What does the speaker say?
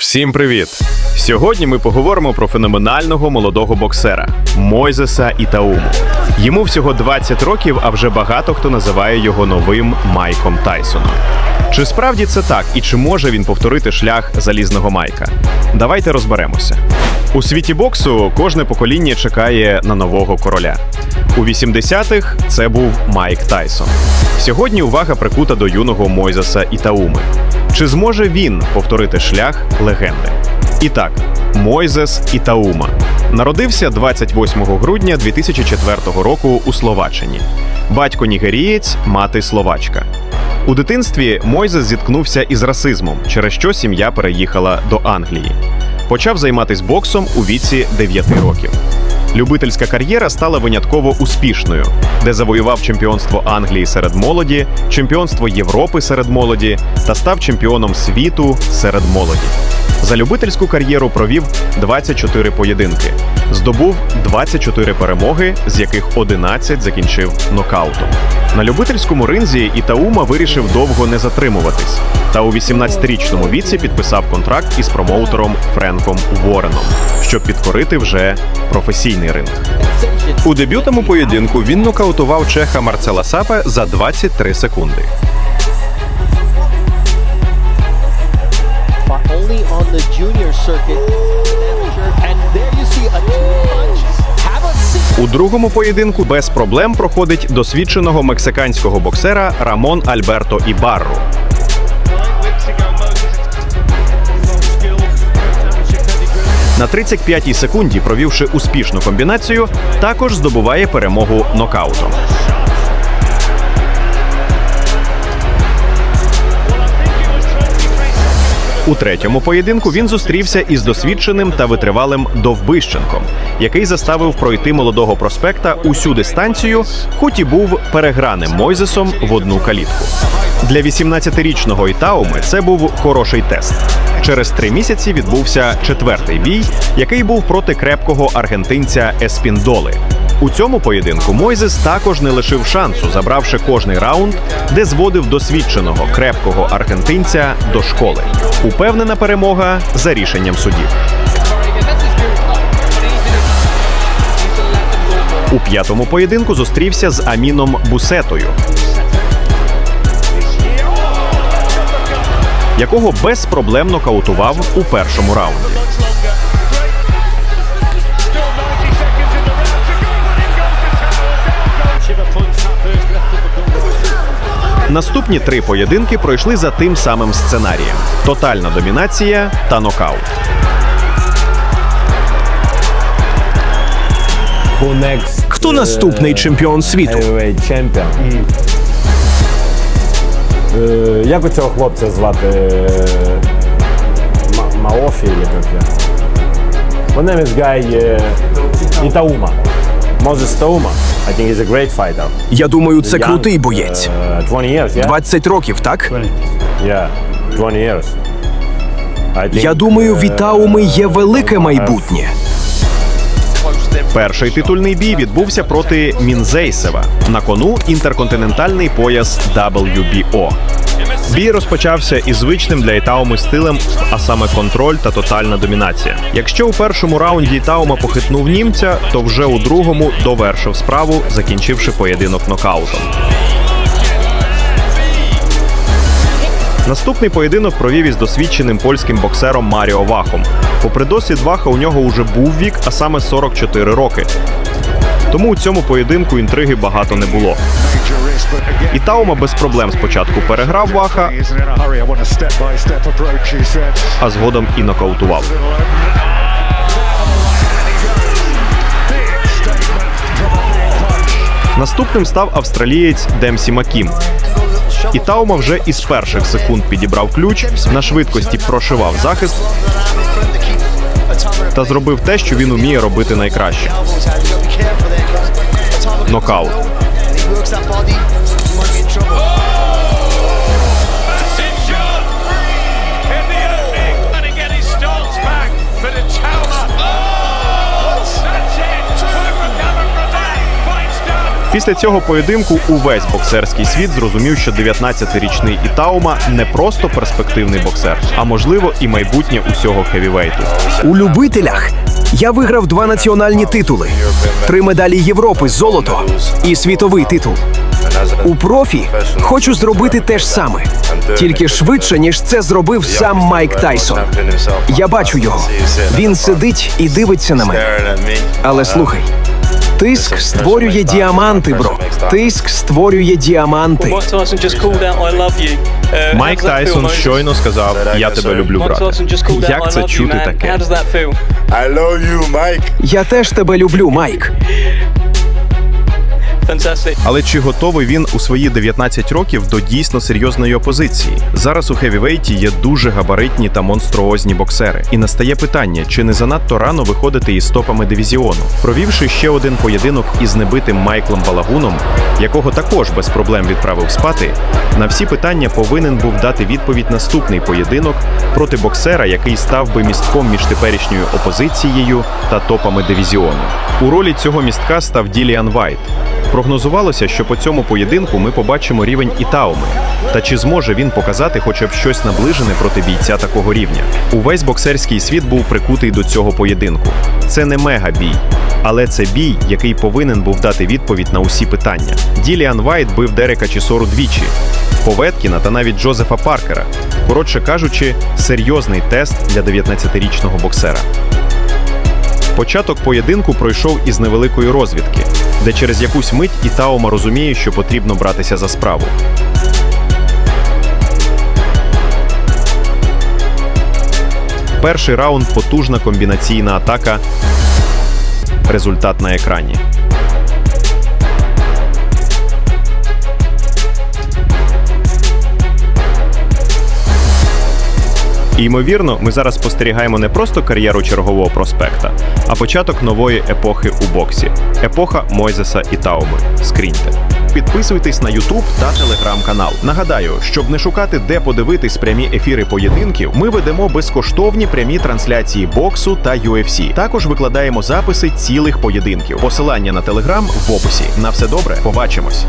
Всім привіт! Сьогодні ми поговоримо про феноменального молодого боксера Мойзеса Ітауму. Йому всього 20 років, а вже багато хто називає його новим Майком Тайсоном. Чи справді це так, і чи може він повторити шлях залізного майка? Давайте розберемося. У світі боксу кожне покоління чекає на нового короля. У 80-х це був Майк Тайсон. Сьогодні увага прикута до юного Мойзеса Ітауми. Чи зможе він повторити шлях легенди? І так, Мойзес Ітаума народився 28 грудня 2004 року у Словаччині. Батько нігерієць, мати словачка. У дитинстві Мойзес зіткнувся із расизмом, через що сім'я переїхала до Англії. Почав займатися боксом у віці 9 років. Любительська кар'єра стала винятково успішною, де завоював чемпіонство Англії серед молоді, чемпіонство Європи серед молоді та став чемпіоном світу серед молоді. За любительську кар'єру провів 24 поєдинки, здобув 24 перемоги, з яких 11 закінчив нокаутом. На любительському ринзі Ітаума вирішив довго не затримуватись, та у 18-річному віці підписав контракт із промоутером Френком Вореном, щоб підкорити вже професійний ринг. У дебютному поєдинку він нокаутував чеха Марцела Сапе за 23 секунди. only on the junior circuit. And there you see a a seat. У другому поєдинку без проблем проходить досвідченого мексиканського боксера Рамон Альберто Ібарру. На 35-й секунді, провівши успішну комбінацію, також здобуває перемогу нокаутом. У третьому поєдинку він зустрівся із досвідченим та витривалим Довбищенком, який заставив пройти молодого проспекта усю дистанцію, хоч і був переграним Мойзесом в одну калітку. Для 18-річного Ітауми це був хороший тест. Через три місяці відбувся четвертий бій, який був проти крепкого аргентинця Еспіндоли. У цьому поєдинку Мойзес також не лишив шансу, забравши кожний раунд, де зводив досвідченого крепкого аргентинця до школи. Упевнена перемога за рішенням судів. У п'ятому поєдинку зустрівся з Аміном Бусетою, якого безпроблемно каутував у першому раунді. Наступні три поєдинки пройшли за тим самим сценарієм: тотальна домінація та нокаут. Хто наступний чемпіон світу? Е, Як у цього хлопця звати? Е, Маофі, як я? Is Guy е, Ітаума. Moses Ітаума. I think he's a great fighter. Я думаю, це крутий боєць. е, 20 years, yeah? 20 років, так? Yeah, 20 years. I think, Я думаю, в е, є велике майбутнє. Перший титульний бій відбувся проти Мінзейсева. На кону інтерконтинентальний пояс WBO. Бій розпочався із звичним для Ітауми стилем, а саме контроль та тотальна домінація. Якщо у першому раунді Ітаума похитнув німця, то вже у другому довершив справу, закінчивши поєдинок нокаутом. Наступний поєдинок провів із досвідченим польським боксером Маріо Вахом. Попри досвід Ваха, у нього вже був вік, а саме 44 роки. Тому у цьому поєдинку інтриги багато не було. І Таума без проблем спочатку переграв Ваха, а згодом і нокаутував. Наступним став австралієць Демсі Макім. І Таума вже із перших секунд підібрав ключ, на швидкості прошивав захист та зробив те, що він уміє робити найкраще. Нокаут. Після цього поєдинку увесь боксерський світ зрозумів, що 19-річний Ітаума не просто перспективний боксер, а можливо і майбутнє усього хевівейту. У любителях я виграв два національні титули: три медалі Європи золото і світовий титул. У профі хочу зробити те ж саме, тільки швидше, ніж це зробив сам Майк Тайсон. Я бачу його. Він сидить і дивиться на мене. Але слухай, тиск створює діаманти, бро. Тиск створює діаманти. Uh, Майк Тайсон щойно сказав: Я тебе люблю, брате. Як це чути таке? I love you, Mike. Я теж тебе люблю, Майк. Але чи готовий він у свої 19 років до дійсно серйозної опозиції? Зараз у хевівейті є дуже габаритні та монструозні боксери, і настає питання, чи не занадто рано виходити із топами дивізіону, провівши ще один поєдинок із небитим Майклом Балагуном, якого також без проблем відправив спати. На всі питання повинен був дати відповідь наступний поєдинок проти боксера, який став би містком між теперішньою опозицією та топами дивізіону. У ролі цього містка став Діліан Вайт. Прогнозувалося, що по цьому поєдинку ми побачимо рівень Ітауми. Та чи зможе він показати хоча б щось наближене проти бійця такого рівня? Увесь боксерський світ був прикутий до цього поєдинку. Це не мега-бій, але це бій, який повинен був дати відповідь на усі питання. Діліан Вайт бив Дерека Чісору двічі, Поветкіна та навіть Джозефа Паркера. Коротше кажучи, серйозний тест для 19-річного боксера. Початок поєдинку пройшов із невеликої розвідки, де через якусь мить Ітаома розуміє, що потрібно братися за справу. Перший раунд потужна комбінаційна атака. Результат на екрані. І, ймовірно, ми зараз спостерігаємо не просто кар'єру чергового проспекта, а початок нової епохи у боксі епоха Мойзеса і Тауми. Скріньте. Підписуйтесь на YouTube та телеграм-канал. Нагадаю, щоб не шукати, де подивитись прямі ефіри поєдинків, ми ведемо безкоштовні прямі трансляції боксу та UFC. Також викладаємо записи цілих поєдинків. Посилання на телеграм в описі. На все добре, побачимось.